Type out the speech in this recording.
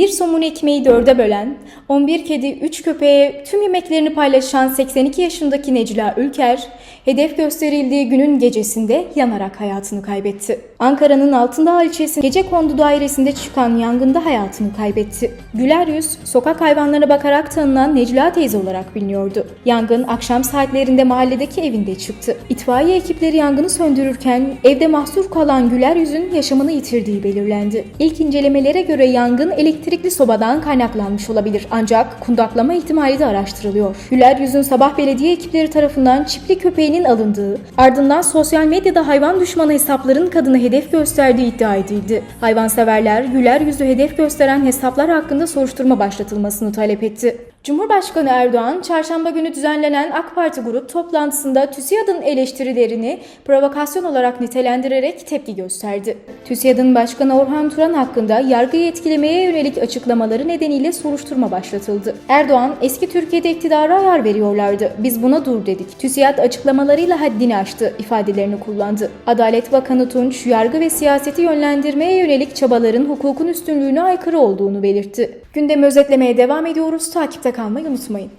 Bir somun ekmeği dörde bölen, 11 kedi 3 köpeğe tüm yemeklerini paylaşan 82 yaşındaki Necla Ülker, hedef gösterildiği günün gecesinde yanarak hayatını kaybetti. Ankara'nın Altındağ ilçesi Gecekondu dairesinde çıkan yangında hayatını kaybetti. Güler yüz, sokak hayvanlarına bakarak tanınan Necla teyze olarak biliniyordu. Yangın akşam saatlerinde mahalledeki evinde çıktı. İtfaiye ekipleri yangını söndürürken evde mahsur kalan Güler yüzün yaşamını yitirdiği belirlendi. İlk incelemelere göre yangın elektrikli sobadan kaynaklanmış olabilir ancak kundaklama ihtimali de araştırılıyor. Güler yüzün sabah belediye ekipleri tarafından çipli köpeğinin alındığı, ardından sosyal medyada hayvan düşmanı hesapların kadını hedef gösterdiği iddia edildi. Hayvanseverler Güler yüzü hedef gösteren hesaplar hakkında soruşturma başlatılmasını talep etti. Cumhurbaşkanı Erdoğan, çarşamba günü düzenlenen AK Parti grup toplantısında TÜSİAD'ın eleştirilerini provokasyon olarak nitelendirerek tepki gösterdi. TÜSİAD'ın Başkanı Orhan Turan hakkında yargıyı etkilemeye yönelik açıklamaları nedeniyle soruşturma başlatıldı. Erdoğan, eski Türkiye'de iktidara ayar veriyorlardı. Biz buna dur dedik. TÜSİAD açıklamalarıyla haddini aştı ifadelerini kullandı. Adalet Bakanı Tunç, yargı ve siyaseti yönlendirmeye yönelik çabaların hukukun üstünlüğüne aykırı olduğunu belirtti. Gündemi özetlemeye devam ediyoruz. Takipte kalmayı unutmayın.